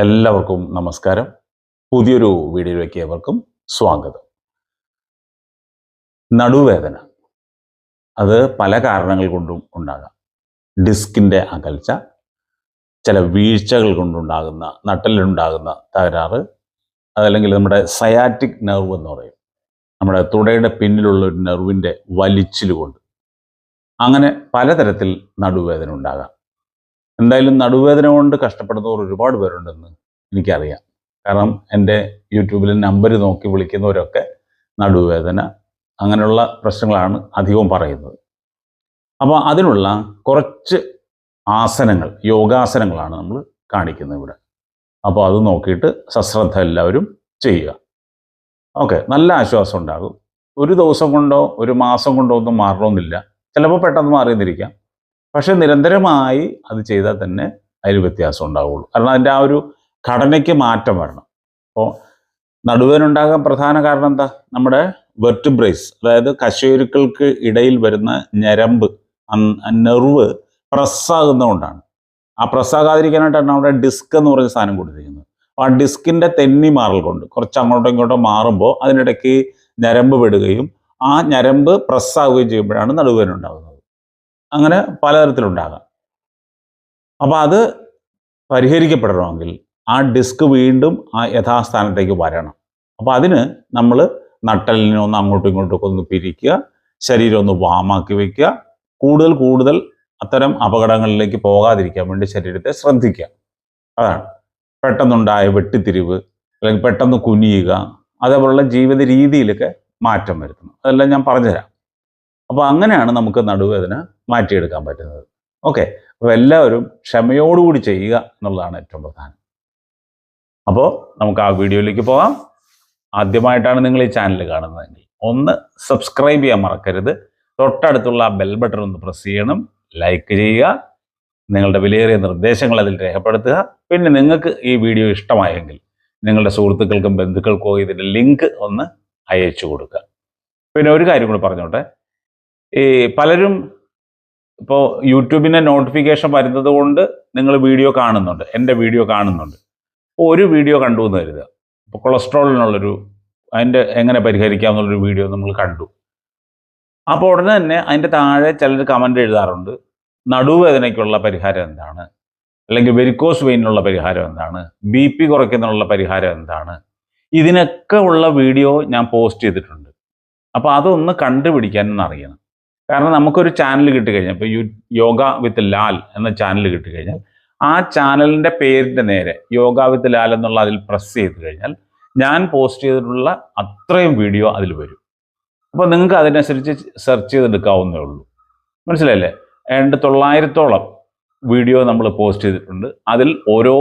എല്ലാവർക്കും നമസ്കാരം. പുതിയൊരു വീഡിയോയിലേക്ക് ഏവർക്കും സ്വാഗതം. നടുവേദന. അത് പല കാരണങ്ങൾ കൊണ്ടും ഉണ്ടാകാം. ഡിസ്കിന്റെ അകൽച്ച ചില വീഴ്ചകൾ കൊണ്ടുണ്ടാകുന്ന നട്ടലിലുണ്ടാകുന്ന തകരാറ് അതല്ലെങ്കിൽ നമ്മുടെ സയാറ്റിക് നെർവ് എന്ന് പറയും. നമ്മുടെ തുടയുടെ പിന്നിലുള്ള ഒരു നെർവിന്റെ വലിച്ചിൽ കൊണ്ട് അങ്ങനെ പലതരത്തിൽ നടുവേദന ഉണ്ടാകാം. എന്തായാലും നടുവേദന കൊണ്ട് കഷ്ടപ്പെടുന്നവർ ഒരുപാട് പേരുണ്ടെന്ന് എനിക്കറിയാം. കാരണം എന്റെ യൂട്യൂബിൽ നമ്പർ നോക്കി വിളിക്കുന്നവരൊക്കെ നടുവേദന അങ്ങനെയുള്ള പ്രശ്നങ്ങളാണ് അധികവും പറയുന്നത്. അപ്പോൾ അതിനുള്ള കുറച്ച് ആസനങ്ങൾ യോഗാസനങ്ങളാണ് നമ്മൾ കാണിക്കുന്നത് ഇവിടെ. അപ്പോൾ അത് നോക്കിയിട്ട് സശ്രദ്ധ എല്ലാവരും ചെയ്യുക. ഓക്കെ നല്ല ആശ്വാസം ഉണ്ടാകും. ഒരു ദിവസം കൊണ്ടോ ഒരു മാസം കൊണ്ടോ ഒന്നും മാറണമെന്നില്ല. ചിലപ്പോൾ പെട്ടെന്ന് മാറിയെന്നിരിക്കാം. പക്ഷെ നിരന്തരമായി അത് ചെയ്താൽ തന്നെ അതിൽ വ്യത്യാസം ഉണ്ടാവുള്ളൂ. കാരണം അതിന്റെ ആ ഒരു ഘടനയ്ക്ക് മാറ്റം വരണം. അപ്പോൾ നടുവേനുണ്ടാകാൻ പ്രധാന കാരണം എന്താ? നമ്മുടെ വെർട്ടിബ്രേസ് അതായത് കശേരുക്കൾക്ക് ഇടയിൽ വരുന്ന ഞരമ്പ് നെർവ് പ്രസ്സാകുന്നതുകൊണ്ടാണ്. ആ പ്രസ്സാകാതിരിക്കാനായിട്ടാണ് നമ്മുടെ ഡിസ്ക് എന്ന് പറഞ്ഞ സാധനം കൊടുത്തിരിക്കുന്നത്. അപ്പോൾ ആ ഡിസ്കിന്റെ തെന്നി മാറൽ കൊണ്ട് കുറച്ച് അങ്ങോട്ടും ഇങ്ങോട്ടും മാറുമ്പോൾ അതിനിടയ്ക്ക് ഞരമ്പ് വിടുകയും ആ ഞരമ്പ് പ്രസ്സാവുകയും ചെയ്യുമ്പോഴാണ് നടുവേദന ഉണ്ടാകുന്നത്. അങ്ങനെ പലതരത്തിലുണ്ടാകാം. അപ്പോൾ അത് പരിഹരിക്കപ്പെടണമെങ്കിൽ ആ ഡിസ്ക് വീണ്ടും ആ യഥാസ്ഥാനത്തേക്ക് വരണം. അപ്പോൾ അതിന് നമ്മൾ നട്ടലിനെ ഒന്ന് അങ്ങോട്ടും ഇങ്ങോട്ടും ഒന്ന് പിരിക്കുക ശരീരം ഒന്ന് വാമാക്കി വയ്ക്കുക കൂടുതൽ കൂടുതൽ അത്തരം അപകടങ്ങളിലേക്ക് പോകാതിരിക്കാൻ വേണ്ടി ശരീരത്തെ ശ്രദ്ധിക്കുക. അതാണ്. പെട്ടെന്നുണ്ടായ വെട്ടിത്തിരിവ് അല്ലെങ്കിൽ പെട്ടെന്ന് കുനിയുക അതേപോലുള്ള ജീവിത രീതിയിലൊക്കെ മാറ്റം വരുത്തണം. അതെല്ലാം ഞാൻ പറഞ്ഞുതരാം. അപ്പോൾ അങ്ങനെയാണ് നമുക്ക് നടുവേദന മാറ്റിയെടുക്കാൻ പറ്റുന്നത്. ഓക്കെ. അപ്പോൾ എല്ലാവരും ക്ഷമയോടുകൂടി ചെയ്യുക എന്നുള്ളതാണ് ഏറ്റവും പ്രധാനം. അപ്പോൾ നമുക്ക് ആ വീഡിയോയിലേക്ക് പോകാം. ആദ്യമായിട്ടാണ് നിങ്ങൾ ഈ ചാനൽ കാണുന്നതെങ്കിൽ ഒന്ന് സബ്സ്ക്രൈബ് ചെയ്യാൻ മറക്കരുത്. തൊട്ടടുത്തുള്ള ആ ബെൽ ബട്ടൺ ഒന്ന് പ്രസ് ചെയ്യണം. ലൈക്ക് ചെയ്യുക. നിങ്ങളുടെ വിലയേറിയ നിർദ്ദേശങ്ങൾ അതിൽ രേഖപ്പെടുത്തുക. പിന്നെ നിങ്ങൾക്ക് ഈ വീഡിയോ ഇഷ്ടമായെങ്കിൽ നിങ്ങളുടെ സുഹൃത്തുക്കൾക്കും ബന്ധുക്കൾക്കോ ഇതിന്റെ ലിങ്ക് ഒന്ന് അയച്ചു കൊടുക്കുക. പിന്നെ ഒരു കാര്യം കൂടി പറഞ്ഞോട്ടെ. ഈ പലരും ഇപ്പോൾ യൂട്യൂബിന്റെ നോട്ടിഫിക്കേഷൻ വരുന്നത് കൊണ്ട് നിങ്ങൾ വീഡിയോ കാണുന്നുണ്ട് എന്റെ വീഡിയോ കാണുന്നുണ്ട്. ഒരു വീഡിയോ കണ്ടു എന്ന് കരുതുക. ഇപ്പോൾ കൊളസ്ട്രോളിനുള്ളൊരു അതിന്റെ എങ്ങനെ പരിഹരിക്കാം എന്നുള്ളൊരു വീഡിയോ നമ്മൾ കണ്ടു. അപ്പോൾ ഉടനെ തന്നെ അതിന്റെ താഴെ ചിലർ കമന്റ് എഴുതാറുണ്ട് നടുവേദനയ്ക്കുള്ള പരിഹാരം എന്താണ്? അല്ലെങ്കിൽ വെരിക്കോസ് വെയിനുള്ള പരിഹാരം എന്താണ്? ബി പി കുറയ്ക്കുന്നതിനുള്ള പരിഹാരം എന്താണ്? ഇതിനൊക്കെ ഉള്ള വീഡിയോ ഞാൻ പോസ്റ്റ് ചെയ്തിട്ടുണ്ട്. അപ്പോൾ അതൊന്ന് കണ്ടുപിടിക്കാനെന്ന് അറിയണം. കാരണം നമുക്കൊരു ചാനൽ കിട്ടിക്കഴിഞ്ഞാൽ ഇപ്പോൾ യു യോഗ വിത്ത് ലാൽ എന്ന ചാനൽ കിട്ടിക്കഴിഞ്ഞാൽ ആ ചാനലിന്റെ പേരിന്റെ നേരെ യോഗ വിത്ത് ലാൽ എന്നുള്ള അതിൽ പ്രസ് ചെയ്ത് കഴിഞ്ഞാൽ ഞാൻ പോസ്റ്റ് ചെയ്തിട്ടുള്ള അത്രയും വീഡിയോ അതിൽ വരും. അപ്പോൾ നിങ്ങൾക്ക് അതിനനുസരിച്ച് സെർച്ച് ചെയ്തെടുക്കാവുന്നേ ഉള്ളൂ. മനസ്സിലായില്ലേ? ഏണ്ട് തൊള്ളായിരത്തോളം വീഡിയോ നമ്മൾ പോസ്റ്റ് ചെയ്തിട്ടുണ്ട്. അതിൽ ഓരോ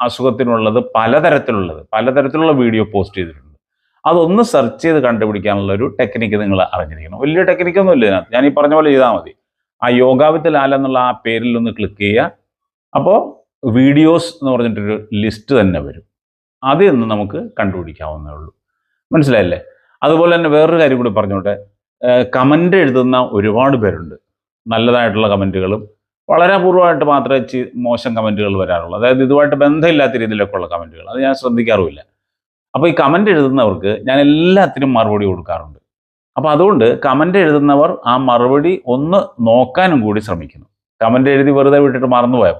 അസുഖത്തിനുള്ളത് പലതരത്തിലുള്ളത് പലതരത്തിലുള്ള വീഡിയോ പോസ്റ്റ് ചെയ്തിട്ടുണ്ട്. അതൊന്ന് സെർച്ച് ചെയ്ത് കണ്ടുപിടിക്കാനുള്ള ഒരു ടെക്നിക്ക് നിങ്ങൾ അറിഞ്ഞിരിക്കണം. വലിയ ടെക്നിക്കൊന്നും ഇല്ല ഞാൻ ഈ പറഞ്ഞ പോലെ ചെയ്താൽ മതി. ആ യോഗാവിത്ത് ലാല എന്നുള്ള ആ പേരിൽ ഒന്ന് ക്ലിക്ക് ചെയ്യുക. അപ്പോൾ വീഡിയോസ് എന്ന് പറഞ്ഞിട്ടൊരു ലിസ്റ്റ് തന്നെ വരും. അതിൽ നിന്ന് നമുക്ക് കണ്ടുപിടിക്കാവുന്നേ ഉള്ളൂ. മനസ്സിലായില്ലേ? അതുപോലെ തന്നെ വേറൊരു കാര്യം കൂടി പറഞ്ഞോട്ടെ. കമന്റ് എഴുതുന്ന ഒരുപാട് പേരുണ്ട്. നല്ലതായിട്ടുള്ള കമന്റുകളും വളരെ അപൂർവമായിട്ട് മാത്രമേ മോശം കമന്റുകൾ വരാറുള്ളൂ. അതായത് ഇതുമായിട്ട് ബന്ധമില്ലാത്ത രീതിയിലൊക്കെ ഉള്ള കമന്റുകൾ അത് ഞാൻ ശ്രദ്ധിക്കാറുമില്ല. അപ്പോൾ ഈ കമന്റ് എഴുതുന്നവർക്ക് ഞാൻ എല്ലാത്തിനും മറുപടി കൊടുക്കാറുണ്ട്. അപ്പോൾ അതുകൊണ്ട് കമന്റ് എഴുതുന്നവർ ആ മറുപടി ഒന്ന് നോക്കാനും കൂടി ശ്രമിക്കുന്നു. കമന്റ് എഴുതി വെറുതെ വിട്ടിട്ട് മറന്നുപോയ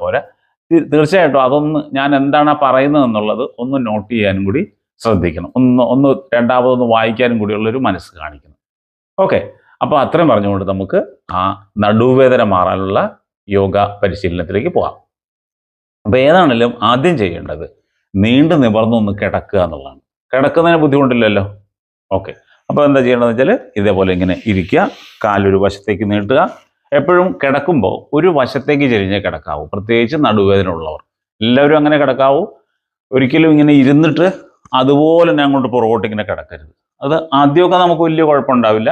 തീ- തീർച്ചയായിട്ടും അതൊന്ന് ഞാൻ എന്താണ് പറയുന്നത് എന്നുള്ളത് ഒന്ന് നോട്ട് ചെയ്യാനും കൂടി ശ്രദ്ധിക്കണം. ഒന്ന് ഒന്ന് രണ്ടാമതൊന്ന് വായിക്കാനും കൂടിയുള്ളൊരു മനസ്സ് കാണിക്കണം. ഓക്കെ അപ്പോൾ അത്രയും പറഞ്ഞുകൊണ്ട് നമുക്ക് ആ നടുവേദന മാറാനുള്ള യോഗ പരിശീലനത്തിലേക്ക് പോകാം. അപ്പോൾ ഏതാണെങ്കിലും ആദ്യം ചെയ്യേണ്ടത് നീണ്ടു നിവർന്നൊന്ന് കിടക്കുക എന്നുള്ളതാണ്. കിടക്കുന്നതിന് ബുദ്ധിമുട്ടില്ലല്ലോ. ഓക്കെ. അപ്പോൾ എന്താ ചെയ്യേണ്ടതെന്ന് വെച്ചാൽ ഇതേപോലെ ഇങ്ങനെ ഇരിക്കുക കാലൊരു വശത്തേക്ക് നീട്ടുക. എപ്പോഴും കിടക്കുമ്പോൾ ഒരു വശത്തേക്ക് ചെരിഞ്ഞേ കിടക്കാവൂ. പ്രത്യേകിച്ച് നടുവേദന ഉള്ളവർ എല്ലാവരും അങ്ങനെ കിടക്കാവൂ. ഒരിക്കലും ഇങ്ങനെ ഇരുന്നിട്ട് അതുപോലെ തന്നെ അങ്ങോട്ട് പുറകോട്ട് ഇങ്ങനെ കിടക്കരുത്. അത് ആദ്യമൊക്കെ നമുക്ക് വലിയ കുഴപ്പമുണ്ടാവില്ല.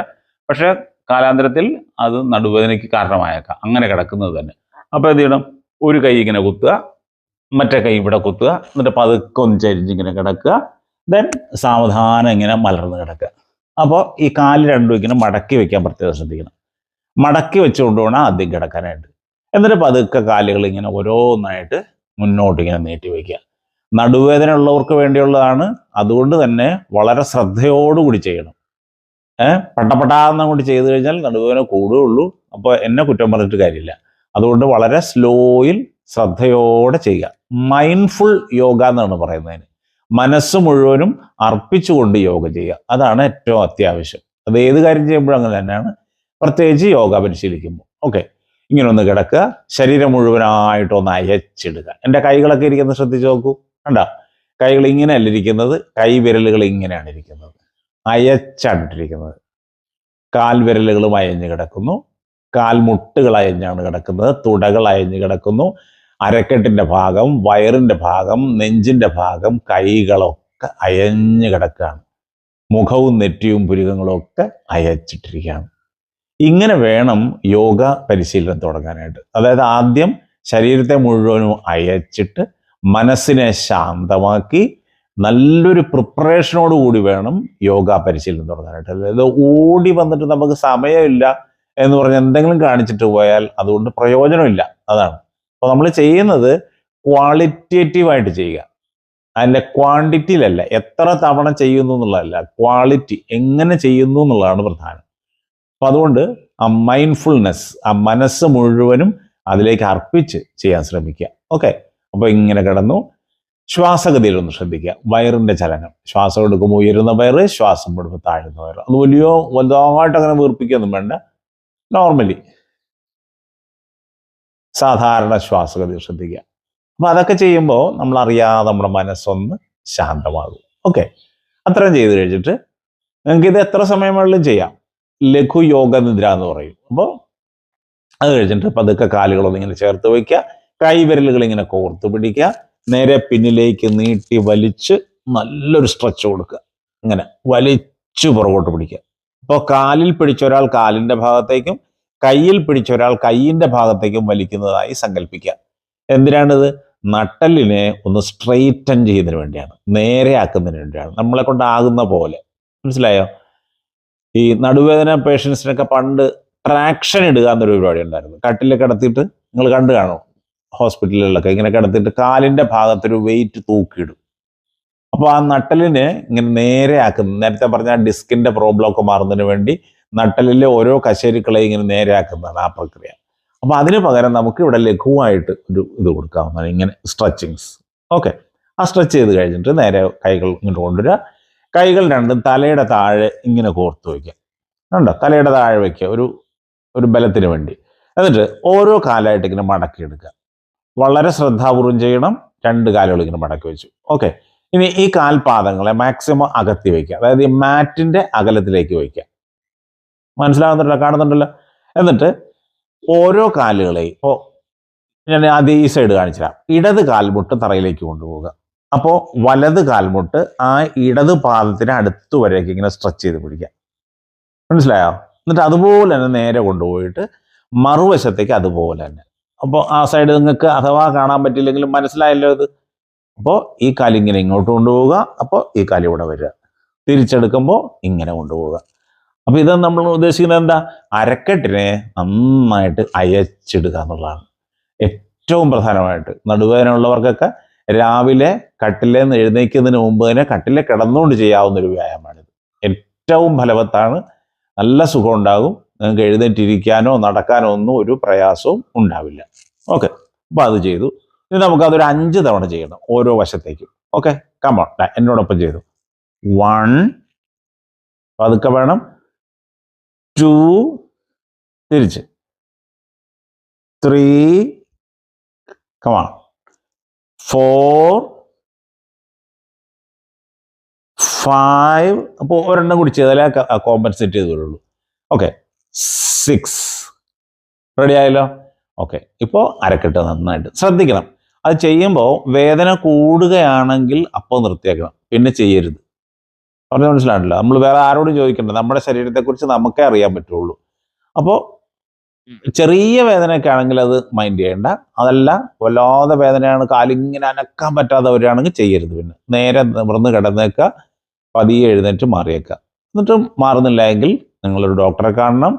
പക്ഷേ കാലാന്തരത്തിൽ അത് നടുവേദനയ്ക്ക് കാരണമായേക്കാം. അങ്ങനെ കിടക്കുന്നത് തന്നെ. അപ്പോൾ എന്ത് ചെയ്യണം? ഒരു കൈ ഇങ്ങനെ കുത്തുക മറ്റേ കൈ ഇവിടെ കുത്തുക എന്നിട്ട് പതുക്കെ ഒന്ന് ചരിഞ്ഞിങ്ങനെ കിടക്കുക. ദെൻ സാവധാനം ഇങ്ങനെ മലർന്ന് കിടക്കുക. അപ്പോൾ ഈ കാൽ രണ്ടും ഇങ്ങനെ മടക്കി വെക്കാൻ പ്രത്യേകം ശ്രദ്ധിക്കണം. മടക്കി വെച്ചുകൊണ്ട് വേണം ആദ്യം കിടക്കാനായിട്ട്. എന്നിട്ട് പതുക്കെ കാലുകൾ ഇങ്ങനെ ഓരോന്നായിട്ട് മുന്നോട്ട് ഇങ്ങനെ നീട്ടി വയ്ക്കുക നടുവേദന ഉള്ളവർക്ക് വേണ്ടിയുള്ളതാണ്. അതുകൊണ്ട് തന്നെ വളരെ ശ്രദ്ധയോടുകൂടി ചെയ്യണം. ഏഹ് പട്ടപ്പട്ടാന്ന് കൂടി ചെയ്തു കഴിഞ്ഞാൽ നടുവേദന കൂടുകയുള്ളൂ അപ്പോൾ എന്നെ കുറ്റം പറഞ്ഞിട്ട് കാര്യമില്ല. അതുകൊണ്ട് വളരെ സ്ലോയിൽ ശ്രദ്ധയോടെ ചെയ്യുക. മൈൻഡ്ഫുൾ യോഗ എന്നാണ് പറയുന്നതിന് മനസ്സ് മുഴുവനും അർപ്പിച്ചുകൊണ്ട് യോഗ ചെയ്യുക. അതാണ് ഏറ്റവും അത്യാവശ്യം. അത് ഏത് കാര്യം ചെയ്യുമ്പോഴും അങ്ങനെ തന്നെയാണ്. പ്രത്യേകിച്ച് യോഗ പരിശീലിക്കുമ്പോൾ. ഓക്കെ. ഇങ്ങനെ ഒന്ന് കിടക്കുക. ശരീരം മുഴുവനായിട്ട് ഒന്ന് അയച്ചിടുക. എന്റെ കൈകളൊക്കെ ഇരിക്കുന്നത് ശ്രദ്ധിച്ച് നോക്കൂ. കണ്ട? കൈകൾ ഇങ്ങനെയല്ല ഇരിക്കുന്നത്. കൈ വിരലുകൾ ഇങ്ങനെയാണ് ഇരിക്കുന്നത്. അയച്ചാണ് ഇട്ടിരിക്കുന്നത് കാൽ വിരലുകളും അയഞ്ഞ് കിടക്കുന്നു. കാൽമുട്ടുകൾ അയഞ്ഞാണ് കിടക്കുന്നത്. തുടകൾ അയഞ്ഞ് കിടക്കുന്നു. അരക്കെട്ടിന്റെ ഭാഗം വയറിന്റെ ഭാഗം നെഞ്ചിന്റെ ഭാഗം കൈകളൊക്കെ അയഞ്ഞു കിടക്കുകയാണ്. മുഖവും നെറ്റിയും പുരുകങ്ങളും ഒക്കെ അയച്ചിട്ടിരിക്കുകയാണ്. ഇങ്ങനെ വേണം യോഗ പരിശീലനം തുടങ്ങാനായിട്ട്. അതായത് ആദ്യം ശരീരത്തെ മുഴുവനും അയച്ചിട്ട് മനസ്സിനെ ശാന്തമാക്കി നല്ലൊരു പ്രിപ്പറേഷനോട് കൂടി വേണം യോഗ പരിശീലനം തുടങ്ങാനായിട്ട്. അതായത് ഓടി വന്നിട്ട് നമുക്ക് സമയമില്ല എന്ന് പറഞ്ഞ് എന്തെങ്കിലും കാണിച്ചിട്ട് പോയാൽ അതുകൊണ്ട് പ്രയോജനമില്ല. അതാണ്. അപ്പോൾ നമ്മൾ ചെയ്യുന്നത് ക്വാളിറ്റേറ്റീവായിട്ട് ചെയ്യുക. അതിന്റെ ക്വാണ്ടിറ്റിയിലല്ല എത്ര തവണ ചെയ്യുന്നു എന്നുള്ളതല്ല ക്വാളിറ്റി എങ്ങനെ ചെയ്യുന്നു എന്നുള്ളതാണ് പ്രധാനം. അപ്പം അതുകൊണ്ട് ആ മൈൻഡ്ഫുൾനെസ് ആ മനസ്സ് മുഴുവനും അതിലേക്ക് അർപ്പിച്ച് ചെയ്യാൻ ശ്രമിക്കുക. ഓക്കെ അപ്പോൾ ഇങ്ങനെ കിടന്നു. ശ്വാസഗതിയിലൊന്ന് ശ്രദ്ധിക്കുക. വയറിന്റെ ചലനം. ശ്വാസം എടുക്കുമ്പോൾ ഉയരുന്ന വയറ് ശ്വാസം വിടുമ്പോൾ താഴുന്ന വയറ്. അത് വലിയ വലുതായിട്ട് അങ്ങനെ വീർപ്പിക്കുകയൊന്നും വേണ്ട. നോർമലി സാധാരണ ശ്വാസഗതി ശ്രദ്ധിക്കുക. അപ്പൊ അതൊക്കെ ചെയ്യുമ്പോൾ നമ്മൾ അറിയാതെ നമ്മുടെ മനസ്സൊന്ന് ശാന്തമാകും. ഓക്കെ അത്രയും ചെയ്ത് കഴിച്ചിട്ട് നിങ്ങൾക്ക് ഇത് എത്ര സമയം ചെയ്യാം. ലഘു യോഗ നിദ്ര എന്ന് പറയും. അപ്പോൾ അത് കഴിച്ചിട്ട് പതുക്കെ കാലുകളൊന്നും ഇങ്ങനെ ചേർത്ത് വയ്ക്കുക. കൈവിരലുകൾ ഇങ്ങനെ കോർത്ത് പിടിക്കുക. നേരെ പിന്നിലേക്ക് നീട്ടി വലിച്ച് നല്ലൊരു സ്ട്രെച്ച് കൊടുക്കുക. ഇങ്ങനെ വലിച്ചു പുറകോട്ട് പിടിക്കുക. അപ്പോൾ കാലിൽ പിടിച്ച ഒരാൾ കാലിന്റെ ഭാഗത്തേക്കും കയ്യിൽ പിടിച്ച ഒരാൾ കയ്യിന്റെ ഭാഗത്തേക്കും വലിക്കുന്നതായി സങ്കല്പിക്കുക എന്തിനാണിത്? നട്ടലിനെ ഒന്ന് സ്ട്രെയിറ്റൻ ചെയ്യുന്നതിന് വേണ്ടിയാണ്. നേരെയാക്കുന്നതിന് വേണ്ടിയാണ്. നമ്മളെ കൊണ്ടാകുന്ന പോലെ. മനസ്സിലായോ? ഈ നടുവേദന പേഷ്യൻസിനൊക്കെ പണ്ട് ട്രാക്ഷൻ ഇടുക എന്നൊരു പരിപാടി ഉണ്ടായിരുന്നു. കട്ടിൽ കിടത്തിയിട്ട് നിങ്ങൾ കണ്ടു കാണും. ഹോസ്പിറ്റലുകളിലൊക്കെ ഇങ്ങനെ കിടത്തിയിട്ട് കാലിന്റെ ഭാഗത്തൊരു വെയിറ്റ് തൂക്കിയിടും. അപ്പോൾ ആ നട്ടലിനെ ഇങ്ങനെ നേരെ ആക്കുന്നു നേരത്തെ പറഞ്ഞ ഡിസ്കിന്റെ പ്രോബ്ലം ഒക്കെ മാറുന്നതിന് വേണ്ടി നട്ടലിലെ ഓരോ കശേരുക്കളെ ഇങ്ങനെ നേരെയാക്കുന്നതാണ് ആ പ്രക്രിയ. അപ്പോൾ അതിന് പകരം നമുക്ക് ഇവിടെ ലഘുവായിട്ട് ഒരു ഇത് കൊടുക്കാവുന്നതാണ് ഇങ്ങനെ സ്ട്രെച്ചിങ്സ് ഓക്കെ ആ സ്ട്രെച്ച് ചെയ്ത് കഴിഞ്ഞിട്ട് നേരെ കൈകൾ ഇങ്ങോട്ട് കൊണ്ടുവരിക. കൈകൾ രണ്ടും തലയുടെ താഴെ ഇങ്ങനെ കോർത്ത് വയ്ക്കുക. ഉണ്ടോ തലയുടെ താഴെ വയ്ക്കുക. ഒരു ഒരു ബലത്തിന് വേണ്ടി. എന്നിട്ട് ഓരോ കാലായിട്ട് ഇങ്ങനെ മടക്കി എടുക്കുക. വളരെ ശ്രദ്ധാപൂർവം ചെയ്യണം. രണ്ട് കാലുകൾ ഇങ്ങനെ മടക്കി വെച്ചു. ഓക്കെ ഇനി ഈ കാൽപാദങ്ങളെ മാക്സിമം അകത്തി വയ്ക്കുക. അതായത് ഈ മാറ്റിന്റെ അകലത്തിലേക്ക് വയ്ക്കുക. മനസ്സിലാകുന്നുണ്ടല്ലോ കാണുന്നുണ്ടല്ലോ. എന്നിട്ട് ഓരോ കാലുകളെയും ഇപ്പോൾ ഞാൻ ആദ്യം ഈ സൈഡ് കാണിച്ചുതരാം ഇടത് കാൽമുട്ട് തറയിലേക്ക് കൊണ്ടുപോവുക. അപ്പോൾ വലത് കാൽമുട്ട് ആ ഇടത് പാദത്തിന് അടുത്ത് വരേക്ക് ഇങ്ങനെ സ്ട്രെച്ച് ചെയ്ത് പിടിക്കുക. മനസ്സിലായോ? എന്നിട്ട് അതുപോലെ തന്നെ നേരെ കൊണ്ടുപോയിട്ട് മറുവശത്തേക്ക് അതുപോലെ തന്നെ. അപ്പോൾ ആ സൈഡ് നിങ്ങൾക്ക് അഥവാ കാണാൻ പറ്റില്ലെങ്കിലും മനസ്സിലായല്ലോ ഇത്. അപ്പോൾ ഈ കാലിങ്ങനെ ഇങ്ങോട്ട് കൊണ്ടുപോവുക. അപ്പോൾ ഈ കാലിവിടെ വരിക. തിരിച്ചെടുക്കുമ്പോൾ ഇങ്ങനെ കൊണ്ടുപോവുക. അപ്പോൾ ഇത് നമ്മൾ ഉദ്ദേശിക്കുന്നത് എന്താ? അരക്കെട്ടിനെ നന്നായിട്ട് അയച്ചിടുക എന്നുള്ളതാണ്. ഏറ്റവും പ്രധാനമായിട്ട് നടുവേദന ഉള്ളവർക്കൊക്കെ രാവിലെ കട്ടിലെ എഴുന്നേക്കുന്നതിന് മുമ്പ് തന്നെ കട്ടിലെ കിടന്നുകൊണ്ട് ചെയ്യാവുന്ന ഒരു വ്യായാമമാണിത്. ഏറ്റവും ഫലവത്താണ്. നല്ല സുഖം ഉണ്ടാകും നിങ്ങൾക്ക് എഴുന്നേറ്റിരിക്കാനോ നടക്കാനോ ഒന്നും ഒരു പ്രയാസവും ഉണ്ടാവില്ല. ഓക്കെ. അപ്പോൾ അത് ചെയ്തു. ഇനി നമുക്ക് അതൊരു അഞ്ച് തവണ ചെയ്യണം. ഓരോ വശത്തേക്കും. ഓക്കെ. കമോൺ എന്നോടൊപ്പം ചെയ്തു. വൺ പതുക്കെ വേണം. ടു തിരിച്ച്. ത്രീ കമാ ഫോർ ഫൈവ് അപ്പോൾ ഒരെണ്ണം കൂടി ചെയ്താലേ കോമ്പൻസേറ്റ് ചെയ്ത് വരുള്ളൂ ഓക്കെ സിക്സ് റെഡി ആയല്ലോ? ഓക്കെ ഇപ്പോൾ അരക്കെട്ട് നന്നായിട്ട്. ശ്രദ്ധിക്കണം. അത് ചെയ്യുമ്പോൾ വേദന കൂടുകയാണെങ്കിൽ അപ്പോൾ നിർത്തിയേക്കണം. പിന്നെ ചെയ്യരുത്. പറഞ്ഞ മനസ്സിലാണല്ലോ നമ്മൾ വേറെ ആരോടും ചോദിക്കേണ്ട. നമ്മുടെ ശരീരത്തെക്കുറിച്ച് നമുക്കേ അറിയാൻ പറ്റുള്ളൂ. അപ്പോൾ ചെറിയ വേദനയൊക്കെ ആണെങ്കിൽ അത് മൈൻഡ് ചെയ്യേണ്ട. അതല്ല വല്ലാതെ വേദനയാണ് കാലിങ്ങനെ അനക്കാൻ പറ്റാതെ വരികയാണെങ്കിൽ ചെയ്യരുത് പിന്നെ. നേരെ നിവർന്ന് കിടന്നേക്കുക പതിയെ എഴുന്നേറ്റ് മാറിയേക്കുക. എന്നിട്ടും മാറുന്നില്ല എങ്കിൽ നിങ്ങളൊരു ഡോക്ടറെ കാണണം.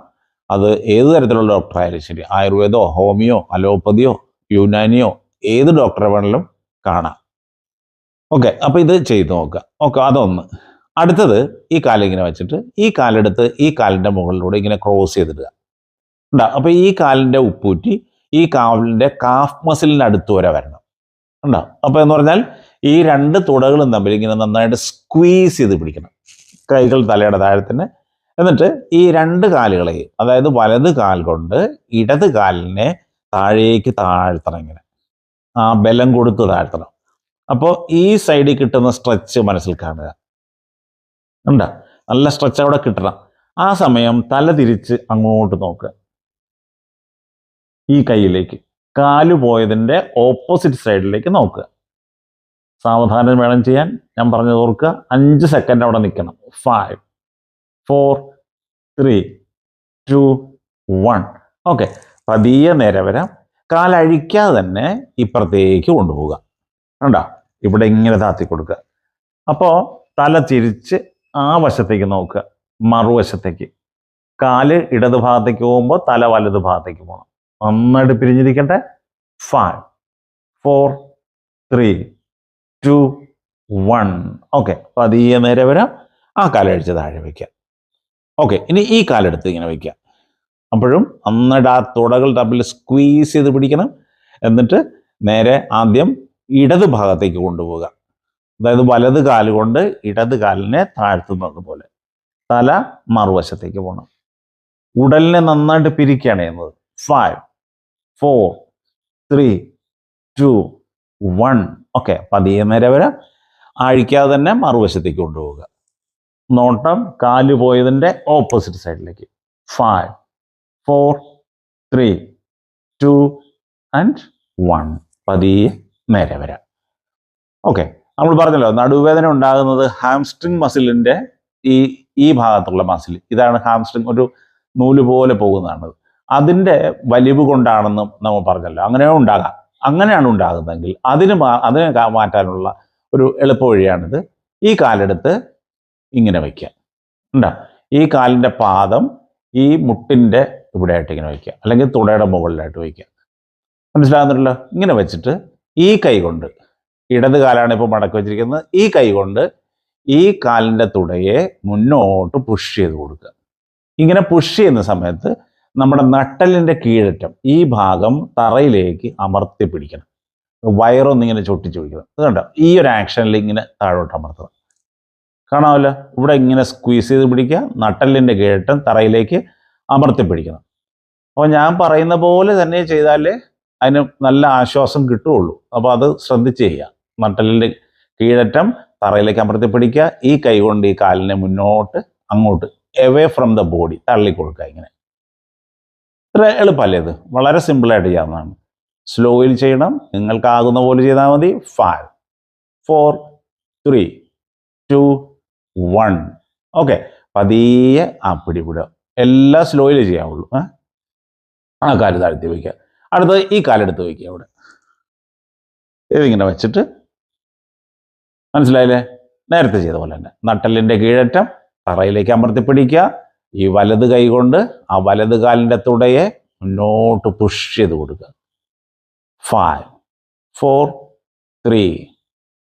അത് ഏത് തരത്തിലുള്ള ഡോക്ടറായാലും ശരി. ആയുർവേദോ ഹോമിയോ അലോപ്പതിയോ യുനാനിയോ ഏത് ഡോക്ടറെ വേണമെങ്കിലും കാണാം. ഓക്കെ അപ്പോൾ ഇത് ചെയ്ത് നോക്കുക. ഓക്കെ അതൊന്ന്. അടുത്തത് ഈ കാലിങ്ങനെ വെച്ചിട്ട് ഈ കാലെടുത്ത് ഈ കാലിന്റെ മുകളിലൂടെ ഇങ്ങനെ ക്രോസ് ചെയ്തിടുക. ഉണ്ടാവും അപ്പോൾ ഈ കാലിന്റെ ഉപ്പൂറ്റി ഈ കാലിന്റെ കാഫ് മസിലിന്റെ അടുത്ത് വരെ വരണം. ഉണ്ടോ അപ്പോൾ എന്ന് പറഞ്ഞാൽ ഈ രണ്ട് തുടകളും തമ്മിൽ ഇങ്ങനെ നന്നായിട്ട് സ്ക്വീസ് ചെയ്ത് പിടിക്കണം. കൈകൾ തലയുടെ താഴെ എന്നിട്ട് ഈ രണ്ട് കാലുകളെയും അതായത് വലത് കാൽ കൊണ്ട് ഇടത് കാലിനെ താഴേക്ക് താഴ്ത്തണം ഇങ്ങനെ. ആ ബലം കൊടുത്ത് താഴ്ത്തണം. അപ്പോൾ ഈ സൈഡിൽ കിട്ടുന്ന സ്ട്രെച്ച് മനസ്സിൽ കാണുക. ഉണ്ടോ? നല്ല സ്ട്രെച്ച് അവിടെ കിട്ടണം. ആ സമയം തല തിരിച്ച് അങ്ങോട്ട് നോക്കുക ഈ കൈയിലേക്ക്. കാൽ പോയതിന്റെ ഓപ്പോസിറ്റ് സൈഡിലേക്ക് നോക്കുക സാവധാനം വേണം ചെയ്യാൻ. ഞാൻ പറഞ്ഞത് ഓർക്കുക. അഞ്ച് സെക്കൻഡ് അവിടെ നിൽക്കണം. Five four three two one okay പതിയെ നേരെ വരാം. കാലഴിക്കാതെ തന്നെ ഇപ്പുറത്തേക്ക് കൊണ്ടുപോവുക. കണ്ടോ? ഇവിടെ ഇങ്ങനെ താത്തി കൊടുക്കുക. അപ്പോൾ തല തിരിച്ച് ആ വശത്തേക്ക് നോക്കുക. മറുവശത്തേക്ക്. കാൽ ഇടത് ഭാഗത്തേക്ക് പോകുമ്പോൾ തല വലത് ഭാഗത്തേക്ക് പോകണം നന്നായിട്ട് പിരിഞ്ഞിരിക്കട്ടെ. Five four three two one okay പതിയെ നേരെ വരാം. ആ കാലഴിച്ച് താഴെ വയ്ക്കുക ഓക്കെ ഇനി ഈ കാലെടുത്ത് ഇങ്ങനെ വയ്ക്കുക അപ്പോഴും നന്നായിട്ട് ആ തുടകൾ തമ്മിൽ സ്ക്വീസ് ചെയ്ത് പിടിക്കണം. എന്നിട്ട് നേരെ ആദ്യം ഇടത് ഭാഗത്തേക്ക് കൊണ്ടുപോവുക. അതായത് വലത് കാലുകൊണ്ട് ഇടത് കാലിനെ താഴ്ത്തുന്നത് പോലെ. തല മറുവശത്തേക്ക് പോകണം ഉടലിനെ നന്നായിട്ട് പിരിക്കുകയാണ് ചെയ്യുന്നത്. Five four three two one okay പതിയെ നേരെ വരാം? അഴിക്കാതെ തന്നെ മറുവശത്തേക്ക് കൊണ്ടുപോവുക. നോട്ടം കാൽ പോയതിന്റെ ഓപ്പോസിറ്റ് സൈഡിലേക്ക് five four three two and one പതിയെ നേരെ വരാം. ഓക്കെ നമ്മൾ പറഞ്ഞല്ലോ നടുവേദന ഉണ്ടാകുന്നത് ഹാംസ്ട്രിങ് മസിലിന്റെ ഈ ഈ ഭാഗത്തുള്ള മസിൽ ഇതാണ് ഹാംസ്ട്രിങ് ഒരു നൂൽ പോലെ പോകുന്നതാണ്. അതിന്റെ വലിവ് കൊണ്ടാണെന്നും നമ്മൾ പറഞ്ഞല്ലോ. അങ്ങനെ ഉണ്ടാകാം അങ്ങനെയാണ് ഉണ്ടാകുന്നതെങ്കിൽ അതിന് അതിനെ മാറ്റാനുള്ള ഒരു എളുപ്പ വഴിയാണിത്. ഈ കാലെടുത്ത് ഇങ്ങനെ വയ്ക്കുക. ഉണ്ടോ ഈ കാലിന്റെ പാദം ഈ മുട്ടിന്റെ ഇവിടെയായിട്ട് ഇങ്ങനെ വയ്ക്കുക. അല്ലെങ്കിൽ തുടയുടെ മുകളിലായിട്ട് വയ്ക്കുക. മനസ്സിലാകുന്നുണ്ടല്ലോ? ഇങ്ങനെ വെച്ചിട്ട് ഈ കൈ കൊണ്ട് ഇടത് കാലാണ് ഇപ്പോൾ മടക്കി വെച്ചിരിക്കുന്നത്. ഈ കൈ കൊണ്ട് ഈ കാലിന്റെ തുടയെ മുന്നോട്ട് പുഷ് ചെയ്ത് കൊടുക്കുക. ഇങ്ങനെ പുഷ് ചെയ്യുന്ന സമയത്ത് നമ്മുടെ നട്ടലിന്റെ കീഴറ്റം ഈ ഭാഗം തറയിലേക്ക് അമർത്തി പിടിക്കണം. വയറൊന്നിങ്ങനെ ചൊട്ടിച്ച് പിടിക്കണം. ഇത് കണ്ടോ? ഈ ഒരു ആക്ഷനിൽ ഇങ്ങനെ താഴോട്ട് അമർത്തണം. കാണാമല്ലോ? ഇവിടെ ഇങ്ങനെ സ്ക്വീസ് ചെയ്ത് പിടിക്കുക. നട്ടലിന്റെ കീഴറ്റം തറയിലേക്ക് അമർത്തി പിടിക്കണം. അപ്പോൾ ഞാൻ പറയുന്ന പോലെ തന്നെ ചെയ്താലേ അതിന് നല്ല ആശ്വാസം കിട്ടുകയുള്ളൂ. അപ്പോൾ അത് ശ്രദ്ധിച്ച് ചെയ്യുക. നട്ടലിന്റെ കീഴറ്റം തറയിലേക്ക് അമർത്തി പിടിക്കുക. ഈ കൈ കൊണ്ട് ഈ കാലിനെ മുന്നോട്ട് അങ്ങോട്ട് എവേ ഫ്രം ദ ബോഡി തള്ളി കൊടുക്കുക ഇങ്ങനെ. ഇത്ര എളുപ്പമല്ലേ ഇത്? വളരെ സിമ്പിളായിട്ട് ചെയ്യാവുന്നതാണ്. സ്ലോയിൽ ചെയ്യണം. നിങ്ങൾക്കാകുന്ന പോലെ ചെയ്താൽ മതി. Five four three two one okay പതിയെ ആ പിടിപിടുക. എല്ലാം സ്ലോയിൽ ചെയ്യാവുള്ളൂ? ആ കാൽ താഴ്ത്തി വയ്ക്കുക അടുത്തത് ഈ കാലെടുത്ത് വയ്ക്കുക അവിടെ. ഇതിങ്ങനെ വെച്ചിട്ട് മനസ്സിലായില്ലേ? നേരത്തെ ചെയ്ത പോലെ തന്നെ. നട്ടലിന്റെ കീഴറ്റം തറയിലേക്ക് അമർത്തിപ്പിടിക്കുക ഈ വലത് കൈ കൊണ്ട് ആ വലത് കാലിന്റെ തുടയെ മുന്നോട്ട് പുഷ് ചെയ്ത് കൊടുക്കുക. Five four three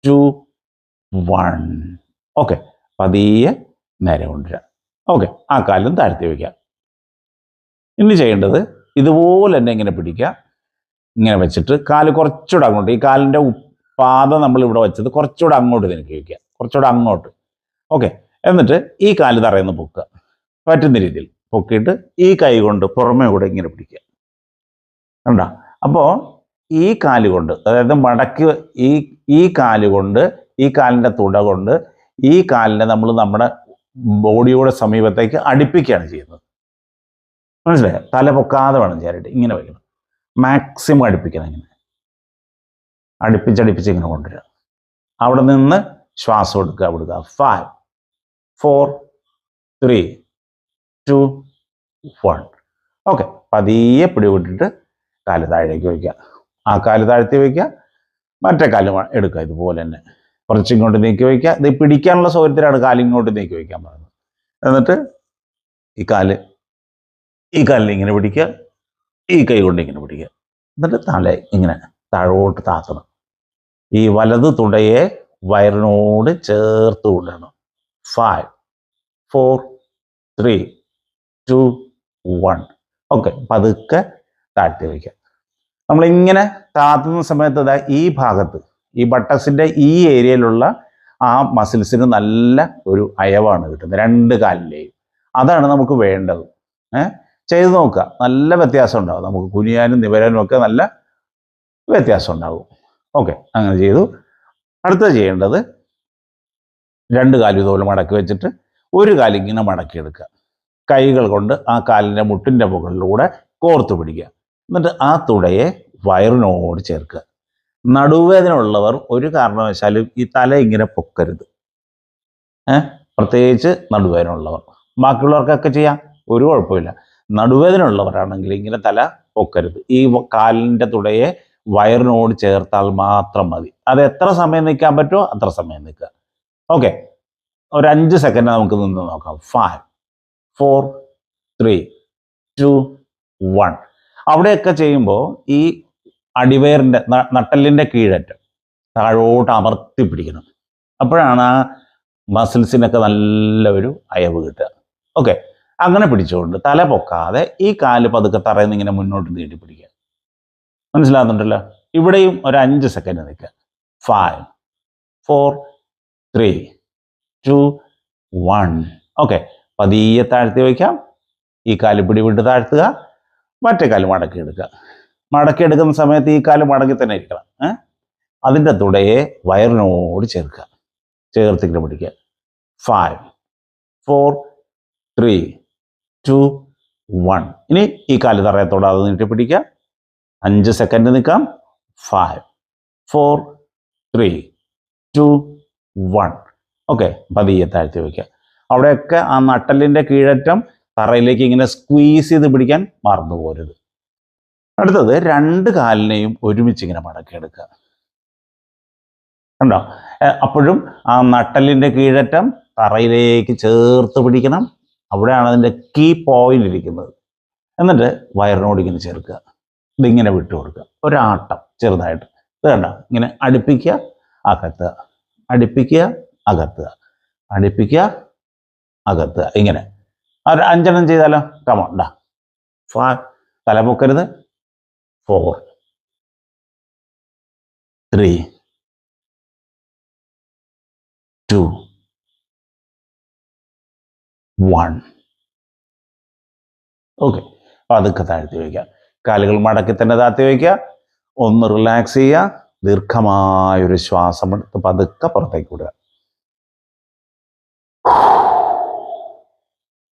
two one okay പതിയെ നേരെ കൊണ്ടുവരാം ഓക്കെ ആ കാലും താഴ്ത്തി വയ്ക്കുക ഇനി ചെയ്യേണ്ടത് ഇതുപോലെ തന്നെ ഇങ്ങനെ പിടിക്കുക. ഇങ്ങനെ വെച്ചിട്ട് കാൽ കുറച്ചുകൂടെ അങ്ങോട്ട് ഈ കാലിന്റെ പാദം നമ്മൾ ഇവിടെ വെച്ചത് കുറച്ചുകൂടെ അങ്ങോട്ട് നിനക്ക് വയ്ക്കുക. കുറച്ചുകൂടെ അങ്ങോട്ട്. ഓക്കെ എന്നിട്ട് ഈ കാൽ തറയുന്ന പൊക്കുക. പറ്റുന്ന രീതിയിൽ പൊക്കിയിട്ട് ഈ കൈ കൊണ്ട് പുറമേ കൂടെ ഇങ്ങനെ പിടിക്കുക. കണ്ട? അപ്പോൾ ഈ കാൽ കൊണ്ട് അതായത് മടക്കി ഈ ഈ കാൽ കൊണ്ട് ഈ കാലിന്റെ തുട കൊണ്ട് ഈ കാലിനെ നമ്മൾ നമ്മുടെ ബോഡിയുടെ സമീപത്തേക്ക് അടുപ്പിക്കുകയാണ് ചെയ്യുന്നത്. മനസ്സിലായോ? തല പൊക്കാതെ വേണം ചെയ്യാനായിട്ട് ഇങ്ങനെ വയ്ക്കണം. മാക്സിമം അടുപ്പിക്കണം ഇങ്ങനെ. അടുപ്പിച്ചടുപ്പിച്ച് ഇങ്ങനെ കൊണ്ടുവരിക. അവിടെ നിന്ന് ശ്വാസം എടുക്കുക വിടുക. Five four three two one okay പതിയെ പിടിവിട്ടിട്ട് കാൽ താഴേക്ക് വയ്ക്കുക. ആ കാൽ താഴ്ത്തി വയ്ക്കുക. മറ്റേ കാൽ എടുക്കുക. ഇതുപോലെ തന്നെ. കുറച്ചിങ്ങോട്ട് നീക്കി വയ്ക്കുക. ഇത് പിടിക്കാനുള്ള സൗകര്യത്തിലാണ് കാലിങ്ങോട്ട് നീക്കി വയ്ക്കാൻ പറയുന്നത്. എന്നിട്ട് ഈ കാൽ ഈ കാലിൽ ഇങ്ങനെ പിടിക്കുക. ഈ കൈ കൊണ്ട് ഇങ്ങനെ പിടിക്കുക. എന്നിട്ട് തല ഇങ്ങനെ താഴോട്ട് താത്തണം. ഈ വലത് തുടയെ വയറിനോട് ചേർത്ത് കൊണ്ടുവരണം five four three two one okay പതുക്കെ താഴ്ത്തി വയ്ക്കുക നമ്മളിങ്ങനെ താത്തുന്ന സമയത്ത് ഈ ഭാഗത്ത് ഈ ബട്ടസിന്റെ ഈ ഏരിയയിലുള്ള ആ മസിൽസിന് നല്ല ഒരു അയവാണ് കിട്ടുന്നത് രണ്ട് കാലിലെയും. അതാണ് നമുക്ക് വേണ്ടത്. ഏഹ് ചെയ്ത് നോക്കുക. നല്ല വ്യത്യാസം ഉണ്ടാവും. നമുക്ക് കുനിയാനും നിവരാനും ഒക്കെ നല്ല വ്യത്യാസം ഉണ്ടാകും ഓക്കെ അങ്ങനെ ചെയ്തു. അടുത്ത ചെയ്യേണ്ടത് രണ്ട് കാലും ഇതുപോലെ മടക്കി വെച്ചിട്ട് ഒരു കാലിങ്ങനെ മടക്കിയെടുക്കുക കൈകൾ കൊണ്ട് ആ കാലിന്റെ മുട്ടിന്റെ മുകളിലൂടെ കോർത്ത് പിടിക്കുക. എന്നിട്ട് ആ തുടയെ വയറിനോട് ചേർക്കുക. നടുവേദന ഉള്ളവർ ഒരു കാരണവശാലും ഈ തല ഇങ്ങനെ പൊക്കരുത്. ഏഹ് പ്രത്യേകിച്ച് നടുവേദന ഉള്ളവർ. ബാക്കിയുള്ളവർക്കൊക്കെ ചെയ്യാം. ഒരു കുഴപ്പമില്ല. നടുവേദന ഉള്ളവരാണെങ്കിൽ ഇങ്ങനെ തല പൊക്കരുത്. ഈ കാലിന്റെ തുടയെ വയറിനോട് ചേർത്താൽ മാത്രം മതി. അത് എത്ര സമയം നിൽക്കാൻ പറ്റുമോ അത്ര സമയം നിൽക്കുക. ഓക്കെ. ഒരു അഞ്ച് സെക്കൻഡ് നമുക്ക് നിന്ന് നോക്കാം. Five four three two one അവിടെയൊക്കെ ചെയ്യുമ്പോൾ ഈ അടിവയറിന്റെ നട്ടലിന്റെ കീഴറ്റം താഴോട്ട് അമർത്തി പിടിക്കണം. അപ്പോഴാണ് ആ മസിൽസിനൊക്കെ നല്ല ഒരു അയവ് കിട്ടുക. ഓക്കെ. അങ്ങനെ പിടിച്ചുകൊണ്ട് തല പൊക്കാതെ ഈ കാൽ പതുക്കെ തറയിൽ ഇങ്ങനെ മുന്നോട്ട് നീട്ടി പിടിക്കുക മനസ്സിലാകുന്നുണ്ടല്ലോ? ഇവിടെയും ഒരു അഞ്ച് സെക്കൻഡ് നിൽക്കുക five four three two one okay പതിയെ താഴ്ത്തി വയ്ക്കാം. ഈ കാൽ പിടി വിട്ട് താഴ്ത്തുക. മറ്റേ കാൽ മടക്കി എടുക്കുക. മടക്കി എടുക്കുന്ന സമയത്ത് ഈ കാൽ മടങ്ങി തന്നെ ഇരിക്കണം. അതിന്റെ തുടയെ വയറിനോട് ചേർക്കുക. ചേർത്തിട്ട് പിടിക്കുക. Five four three two one ഇനി ഈ കാൽ തറയെ തൊടാതെ നീട്ടി പിടിക്കുക. അഞ്ച് സെക്കൻഡ് നിൽക്കാം. Five four three two one okay പതിയെ താഴ്ത്തി വയ്ക്കുക അവിടെയൊക്കെ ആ നട്ടലിന്റെ കീഴറ്റം തറയിലേക്ക് ഇങ്ങനെ സ്ക്വീസ് ചെയ്ത് പിടിക്കാൻ മറന്നു പോരുത്. അടുത്തത് രണ്ട് കാലിനെയും ഒരുമിച്ച് ഇങ്ങനെ മടക്കിയെടുക്കുക കണ്ടോ? അപ്പോഴും ആ നട്ടലിന്റെ കീഴറ്റം തറയിലേക്ക് ചേർത്ത് പിടിക്കണം. അവിടെയാണ് അതിന്റെ കീ പോയിന്റ് ഇരിക്കുന്നത്. എന്നിട്ട് വയറിനോട് ഇങ്ങനെ ചേർക്കുക. ഇതിങ്ങനെ വിട്ടു കൊടുക്കുക. ഒരാട്ടം ചെറുതായിട്ട്. ഇത് കണ്ട? ഇങ്ങനെ അടുപ്പിക്കുക അകത്തുക. അടുപ്പിക്കുക അകത്തുക. അടുപ്പിക്കുക അകത്തുക. ഇങ്ങനെ. ഒരു അഞ്ചെണ്ണം ചെയ്താലോ? കമോണ്ടാ ഫാ തല പൊക്കരുത് four three two one okay പതുക്കെ താഴ്ത്തി വയ്ക്കുക കാലുകൾ മടക്കി തന്നെ താത്തി വയ്ക്കുക. ഒന്ന് റിലാക്സ് ചെയ്യുക. ദീർഘമായൊരു ശ്വാസം എടുത്ത് പതുക്കെ പുറത്തേക്ക് വിടുക.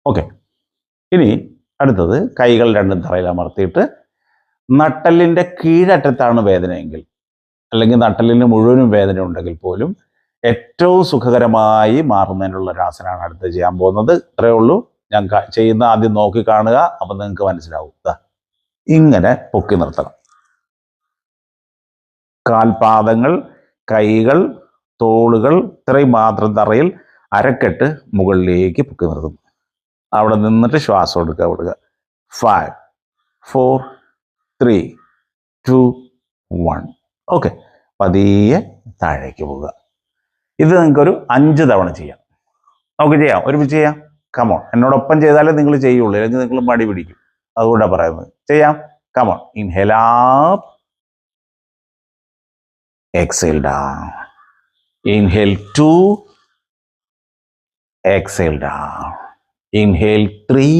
ഓക്കെ ഇനി അടുത്തത് കൈകൾ രണ്ടും തറയിൽ അമർത്തിയിട്ട് നട്ടലിന്റെ കീഴറ്റത്താണ് വേദനയെങ്കിൽ അല്ലെങ്കിൽ നട്ടലിന് മുഴുവനും വേദന ഉണ്ടെങ്കിൽ പോലും ഏറ്റവും സുഖകരമായി മാറുന്നതിനുള്ള ഒരു ആസനമാണ് അടുത്ത് ചെയ്യാൻ പോകുന്നത്. ഇത്രയേ ഉള്ളൂ. ഞാൻ ചെയ്യുന്ന ആദ്യം നോക്കി കാണുക അപ്പം നിങ്ങൾക്ക് മനസ്സിലാവും. ഇങ്ങനെ പൊക്കി നിർത്തണം. കാൽപാദങ്ങൾ കൈകൾ തോളുകൾ ഇത്രയും മാത്രം തറയിൽ അരക്കെട്ട് മുകളിലേക്ക് പൊക്കി നിർത്തുന്നു അവിടെ നിന്നിട്ട് ശ്വാസം എടുക്കുക വിടുക. Five four three two one okay പതിയെ താഴേക്ക് പോവുക. ഇത് നിങ്ങൾക്കൊരു അഞ്ച് തവണ ചെയ്യാം. നമുക്ക് ചെയ്യാം. ഒരുമിച്ച് ചെയ്യാം. കമോൺ എന്നോടൊപ്പം ചെയ്താലേ നിങ്ങൾ ചെയ്യുള്ളൂ. അല്ലെങ്കിൽ നിങ്ങൾ മടി പിടിക്കും. അതുകൊണ്ടാണ് പറയുന്നത്. ചെയ്യാം. Come on inhale up inhale two exhale inhale three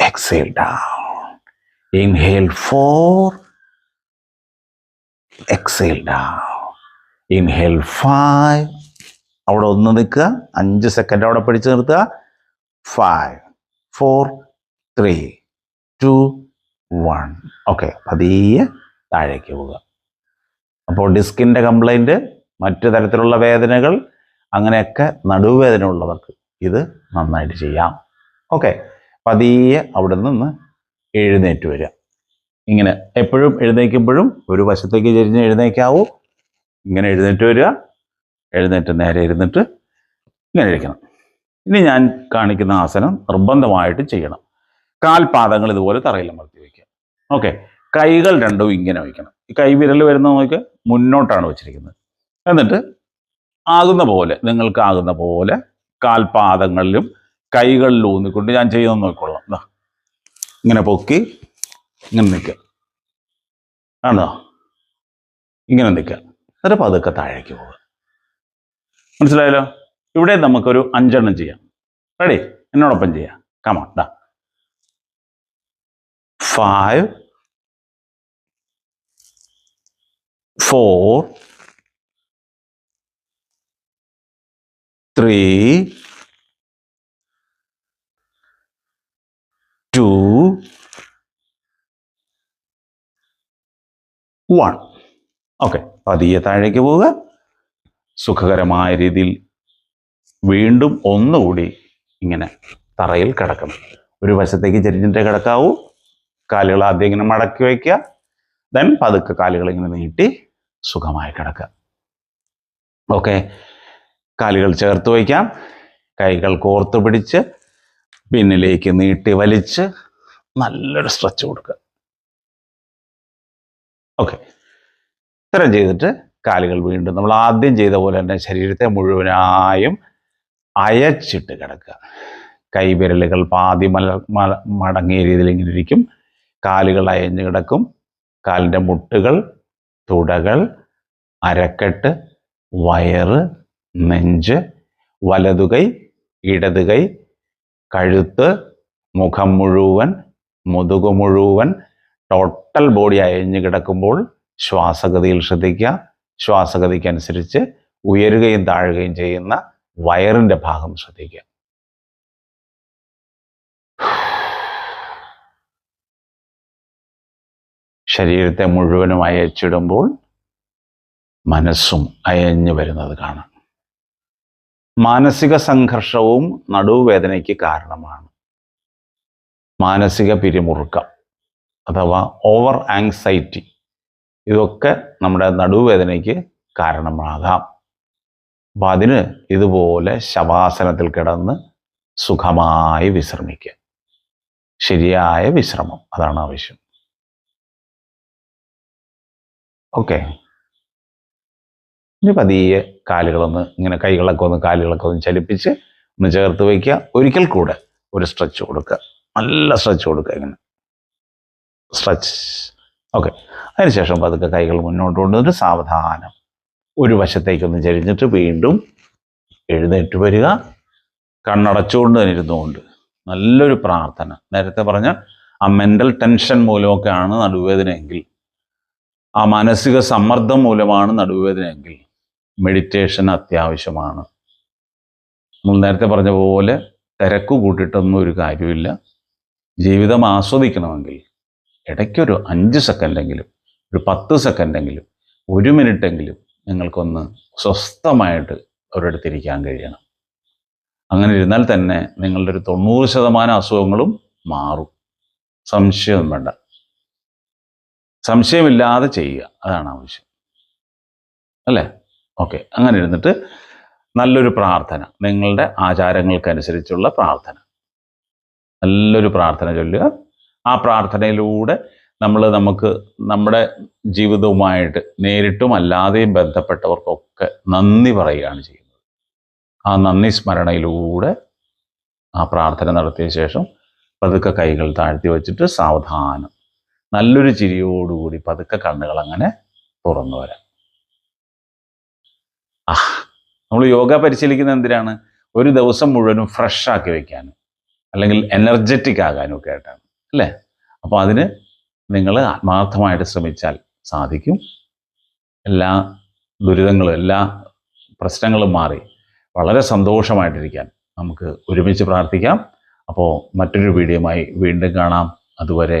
exhale inhale four exhale inhale inhale five അവിടെ ഒന്ന് നിൽക്കുക. അഞ്ച് സെക്കൻഡ് അവിടെ പിടിച്ചു നിർത്തുക. Five four three two one okay പതിയെ താഴേക്ക് പോവുക. അപ്പോൾ ഡിസ്കിന്റെ കംപ്ലൈന്റ് മറ്റു തരത്തിലുള്ള വേദനകൾ അങ്ങനെയൊക്കെ നടുവേദന ഉള്ളവർക്ക് ഇത് നന്നായിട്ട് ചെയ്യാം. ഓക്കെ പതിയെ അവിടെ നിന്ന് എഴുന്നേറ്റ് വരിക. ഇങ്ങനെ എപ്പോഴും എഴുന്നേൽക്കുമ്പോഴും ഒരു വശത്തേക്ക് ചെരിഞ്ഞ് എഴുന്നേക്കാവൂ ഇങ്ങനെ എഴുന്നേറ്റ് വരിക. എഴുന്നേറ്റ് നേരെ ഇരുന്നിട്ട് ഇങ്ങനെ ഇരിക്കണം. ഇനി ഞാൻ കാണിക്കുന്ന ആസനം നിർബന്ധമായിട്ട് ചെയ്യണം. കാൽപാദങ്ങൾ ഇതുപോലെ തറയിൽ അമർത്തി വയ്ക്കുക ഓക്കെ കൈകൾ രണ്ടും ഇങ്ങനെ വയ്ക്കണം. ഈ കൈ വിരൽ വരുന്ന നോക്കി മുന്നോട്ടാണ് വെച്ചിരിക്കുന്നത്. എന്നിട്ട് ആകുന്ന പോലെ നിങ്ങൾക്ക് ആകുന്ന പോലെ കാൽപാദങ്ങളിലും കൈകളിലും ഊന്നിക്കൊണ്ട് ഞാൻ ചെയ്യുന്നത് നോക്കിക്കൊള്ളാം ദാ. ഇങ്ങനെ പൊക്കി ഇങ്ങനെ നിൽക്കുക. ആണോ? ഇങ്ങനെ നിൽക്കുക. എന്നിട്ട് പതുക്കെ താഴേക്ക് പോവുക. മനസ്സിലായല്ലോ? ഇവിടെ നമുക്കൊരു അഞ്ചെണ്ണം ചെയ്യാം. റെഡി എന്നോടൊപ്പം ചെയ്യാം. കമാ ദാ. Five four three two one okay പതിയെ താഴേക്ക് പോവുക. സുഖകരമായ രീതിയിൽ വീണ്ടും ഒന്നുകൂടി ഇങ്ങനെ തറയിൽ കിടക്കണം. ഒരു വശത്തേക്ക് ചെരിഞ്ഞിട്ടേ കിടക്കാവൂ. കാലുകൾ ആദ്യം ഇങ്ങനെ മടക്കി വയ്ക്കുക. ദെൻ പതുക്കെ കാലുകൾ ഇങ്ങനെ നീട്ടി സുഖമായി കിടക്കുക. ഓക്കെ കാലുകൾ ചേർത്ത് വയ്ക്കാം. കൈകൾ കോർത്ത് പിടിച്ച് പിന്നിലേക്ക് നീട്ടി വലിച്ച് നല്ലൊരു സ്ട്രെച്ച് കൊടുക്കുക. ഓക്കെ ഇത്തരം ചെയ്തിട്ട് കാലുകൾ വീണ്ടും നമ്മൾ ആദ്യം ചെയ്ത പോലെ തന്നെ ശരീരത്തെ മുഴുവനായും അയച്ചിട്ട് കിടക്കുക. കൈവിരലുകൾ പാതി മല മടങ്ങിയ രീതിയിൽ ഇങ്ങനെ ഇരിക്കും. കാലുകൾ അയഞ്ഞു കിടക്കും. കാലിന്റെ മുട്ടുകൾ തുടകൾ അരക്കെട്ട് വയറ് നെഞ്ച് വലതുകൈ ഇടതുകൈ കഴുത്ത് മുഖം മുഴുവൻ മുതുകു മുഴുവൻ ടോട്ടൽ ബോഡി അയഞ്ഞു കിടക്കുമ്പോൾ ശ്വാസഗതിയിൽ ശ്രദ്ധിക്കുക. ശ്വാസഗതിക്കനുസരിച്ച് ഉയരുകയും താഴുകയും ചെയ്യുന്ന വയറിന്റെ ഭാഗം ശ്രദ്ധിക്കുക. ശരീരത്തെ മുഴുവനും അയച്ചിടുമ്പോൾ മനസ്സും അയഞ്ഞു വരുന്നത് കാണാം. മാനസിക സംഘർഷവും നടുവേദനയ്ക്ക് കാരണമാണ്. മാനസിക പിരിമുറുക്കം അഥവാ ഓവർ ആങ്സൈറ്റി ഇതൊക്കെ നമ്മുടെ നടുവേദനയ്ക്ക് കാരണമാകാം. അപ്പം അതിന് ഇതുപോലെ ശവാസനത്തിൽ കിടന്ന് സുഖമായി വിശ്രമിക്കുക. ശരിയായ വിശ്രമം അതാണ് ആവശ്യം. ഓക്കെ. ഇനി പതിയെ കാലുകളൊന്ന് ഇങ്ങനെ കൈകളൊക്കെ ഒന്ന് കാലുകളൊക്കെ ഒന്ന് ചലിപ്പിച്ച് ഒന്ന് ചേർത്ത് വയ്ക്കുക. ഒരിക്കൽ കൂടെ ഒരു സ്ട്രെച്ച് കൊടുക്കുക. നല്ല സ്ട്രെച്ച് കൊടുക്കുക ഇങ്ങനെ. Stretch okay. അതിനുശേഷം പതുക്കെ കൈകൾ മുന്നോട്ട് കൊണ്ടുവന്നിട്ട് സാവധാനം ഒരു വശത്തേക്കൊന്ന് ചരിഞ്ഞിട്ട് വീണ്ടും എഴുന്നേറ്റ് വരിക. കണ്ണടച്ചുകൊണ്ട് തന്നെ ഇരുന്നുകൊണ്ട് നല്ലൊരു പ്രാർത്ഥന. നേരത്തെ പറഞ്ഞ ആ മെന്റൽ ടെൻഷൻ മൂലമൊക്കെയാണ് നടുവേദനയെങ്കിൽ ആ മാനസിക സമ്മർദ്ദം മൂലമാണ് നടുവേദനയെങ്കിൽ മെഡിറ്റേഷൻ അത്യാവശ്യമാണ്. നമ്മൾ നേരത്തെ പറഞ്ഞ പോലെ തിരക്ക് കൂട്ടിയിട്ടൊന്നും ഒരു കാര്യമില്ല. ജീവിതം ആസ്വദിക്കണമെങ്കിൽ ഇടയ്ക്കൊരു അഞ്ച് സെക്കൻഡെങ്കിലും ഒരു പത്ത് സെക്കൻഡെങ്കിലും ഒരു മിനിറ്റെങ്കിലും നിങ്ങൾക്കൊന്ന് സ്വസ്ഥമായിട്ട് അവരെടുത്തിരിക്കാൻ കഴിയണം. അങ്ങനെ ഇരുന്നാൽ തന്നെ നിങ്ങളുടെ ഒരു തൊണ്ണൂറ് ശതമാനം അസുഖങ്ങളും മാറും. സംശയമൊന്നും വേണ്ട. സംശയമില്ലാതെ ചെയ്യുക. അതാണ് ആവശ്യം. അല്ലേ? ഓക്കെ. അങ്ങനെ ഇരുന്നിട്ട് നല്ലൊരു പ്രാർത്ഥന. നിങ്ങളുടെ ആചാരങ്ങൾക്കനുസരിച്ചുള്ള പ്രാർത്ഥന. നല്ലൊരു പ്രാർത്ഥന ചൊല്ലുക. ആ പ്രാർത്ഥനയിലൂടെ നമ്മൾ നമുക്ക് നമ്മുടെ ജീവിതവുമായിട്ട് നേരിട്ടും അല്ലാതെയും ബന്ധപ്പെട്ടവർക്കൊക്കെ നന്ദി പറയുകയാണ് ചെയ്യുന്നത്. ആ നന്ദി സ്മരണയിലൂടെ ആ പ്രാർത്ഥന നടത്തിയ ശേഷം പതുക്കെ കൈകൾ താഴ്ത്തി വച്ചിട്ട് സാവധാനം. നല്ലൊരു ചിരിയോടുകൂടി പതുക്കെ കണ്ണുകൾ അങ്ങനെ തുറന്നു വരാം. ആ നമ്മൾ യോഗ പരിശീലിക്കുന്ന എന്തിനാണ്? ഒരു ദിവസം മുഴുവനും ഫ്രഷ് ആക്കി വെക്കാനും അല്ലെങ്കിൽ എനർജറ്റിക് ആകാനും ഒക്കെ ആയിട്ടാണ് അല്ലേ? അപ്പോൾ അതിന് നിങ്ങൾ ആത്മാർത്ഥമായിട്ട് ശ്രമിച്ചാൽ സാധിക്കും. എല്ലാ ദുരിതങ്ങളും എല്ലാ പ്രശ്നങ്ങളും മാറി വളരെ സന്തോഷമായിട്ടിരിക്കാൻ നമുക്ക് ഒരുമിച്ച് പ്രാർത്ഥിക്കാം. അപ്പോൾ മറ്റൊരു വീഡിയോയുമായി വീണ്ടും കാണാം. അതുവരെ